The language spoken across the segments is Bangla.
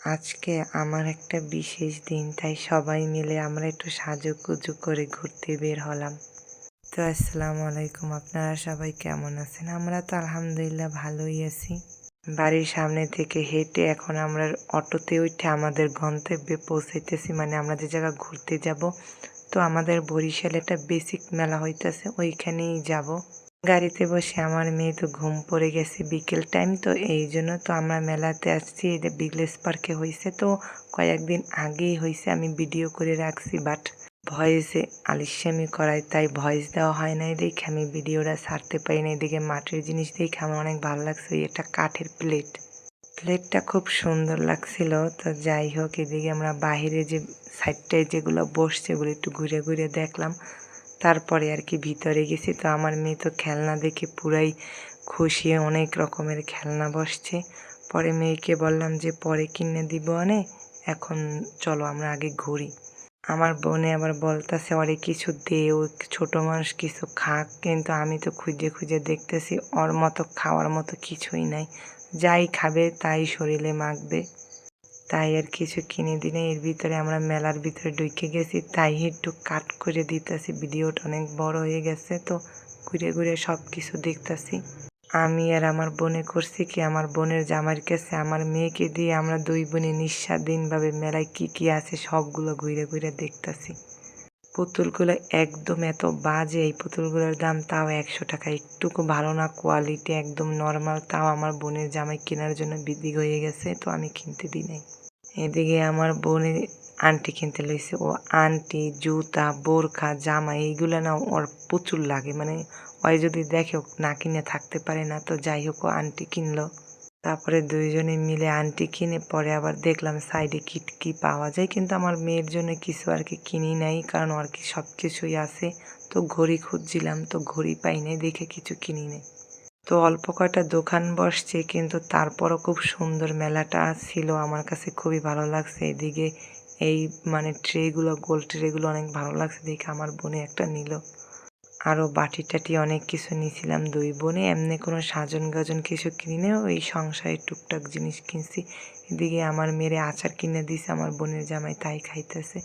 আজকে আমার একটা বিশেষ দিন, তাই সবাই মিলে আমরা একটু সাজুগুজু করে ঘুরতে বের হলাম। তো আসসালামু আলাইকুম, আপনারা সবাই কেমন আছেন? আমরা তো আলহামদুলিল্লাহ ভালোই আছি। বাড়ির সামনে থেকে হেঁটে এখন আমরা অটোতে উঠে আমাদের গন্তব্যে পৌঁছাইতেছি মানে আমরা যে জায়গা ঘুরতে যাব, তো আমাদের বরিশালে একটা বেসিক মেলা হইতেছে, ওইখানেই যাব। গাড়িতে বসে আমার মেয়ে তো ঘুম পড়ে গেছে বিকেল টাইম তো এই জন্য তো আমরা মেলাতে আসছি। এটা বিগলেস পার্কে হয়েছে তো, কয়েকদিন আগেই হয়েছে আমি ভিডিও করে রাখছি বাট ভয়েসে আলিস্যামি করায়, তাই ভয়েস দেওয়া হয় না দেখে আমি ভিডিওটা ছাড়তে পারি না এদিকে মাটির জিনিস দেখে আমার অনেক ভালো লাগছে এটা কাঠের প্লেট প্লেটটা খুব সুন্দর লাগছিল, তো যাই হোক, এদিকে আমরা বাহিরে যে সাইডটায় যেগুলো বসছে, ওগুলো একটু ঘুরে ঘুরে দেখলাম। তারপরে আর কি ভিতরে গেছি। তো আমার মেয়ে তো খেলনা দেখে পুরাই খুশি, অনেক রকমের খেলনা বসছে। পরে মেয়েকে বললাম যে, পরে কিনে দিব অনে, এখন চলো আমরা আগে ঘুরি। আমার বোনে আবার বলতেছে ওরে কিছু দে, ও ছোট মানুষ, কিছু খাক। কিন্তু আমি তো খুঁজে খুঁজে দেখতেছি, ওর মতো খাওয়ার মতো কিছুই নাই। যাই খাবে, তাই শরীরে মাখবে। তাই আর কিছু কিনে দিই দিনে এর ভিতরে আমরা মেলার ভিতরে ঢুকে গেছি। তাই একটু কাট করে দিতেছি। ভিডিওটা অনেক বড় হয়ে গেছে তো ঘুরে ঘুরে সব কিছু দেখতেছি। আমি আর আমার বোনে করছি কি, আমার বোনের জামাইয়ের কাছে আমার মেয়েকে দিয়ে আমরা দুই বোনে নিঃস্বাধীনভাবে মেলায় কি কি আছে সবগুলো ঘুরে ঘুরে দেখতেছি। পুতুলগুলো একদম এত বাজে, এই পুতুলগুলোর দাম তাও একশো টাকা। একটুকু ভালো না কোয়ালিটি একদম নর্মাল তাও আমার বোনের জামাই কেনার জন্য বিদিক হয়ে গেছে, তো আমি কিনতে দিই নাই। এদিকে আমার বোনের আন্টি কিনতে লইছে। ও আন্টি, জুতা, বোরখা, জামা, এইগুলো না ওর প্রচুর লাগে। মানে ওই যদি দেখে না কিনে থাকতে পারে না, তো যাই হোক ও আন্টি কিনলো। তারপরে দুইজনে মিলে আন্টি কিনে পরে আবার দেখলাম সাইডে কিট কি পাওয়া যায়, কিন্তু আমার মেয়ের জন্য কিছু আর কি কিনি নাই, কারণ আর কি সব কিছুই আছে। তো ঘড়ি খুঁজছিলাম, তো ঘড়ি পাই নাই, দেখে কিছু কিনি নাই। তো অল্প কয়টা দোকান বসছে, কিন্তু তারপরও খুব সুন্দর মেলাটা ছিল। আমার কাছে খুবই ভালো লাগছে। এদিকে এই মানে ট্রেগুলো, গোল ট্রেগুলো অনেক ভালো লাগছে দেখে আমার বোনে একটা নিল। আরও বাটি টাটি অনেক কিছু নিয়েছিলাম, দুই বোনে। এমনি কোনো সাজন গাজন কিছু কিনি ওই সংসারে টুকটাক জিনিস কিনছি। এদিকে আমার মেয়েরে আচার কিনে দিছে, আমার বোনের জামাই তাই খাইতেছে।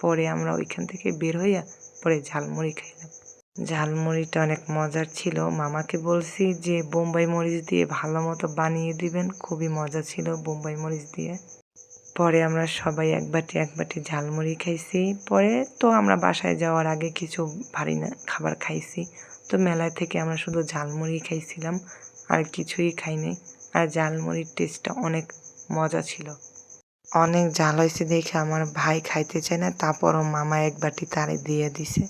পরে আমরা ওইখান থেকে বের হইয়া পরে ঝালমুড়ি খাইলাম। ঝালমুড়িটা অনেক মজার ছিল। মামাকে বলছি যে, বোম্বাই মরিচ দিয়ে ভালো মতো বানিয়ে দিবেন। খুবই মজা ছিল বোম্বাই মরিচ দিয়ে। পরে আমরা সবাই এক বাটি এক বাটি ঝালমুড়ি খাইছি। পরে তো আমরা বাসায় যাওয়ার আগে কিছু ভারী না খাবার খাইছি। তো মেলায় থেকে আমরা শুধু ঝালমুড়ি খাইছিলাম, আর কিছুই খাইনি। আর ঝালমুড়ির টেস্টটা অনেক মজা ছিল। অনেক ঝাল হয়েছে দেখে আমার ভাই খাইতে চায় না, তারপরও মামা এক বাটি তারে দিয়ে দিছে।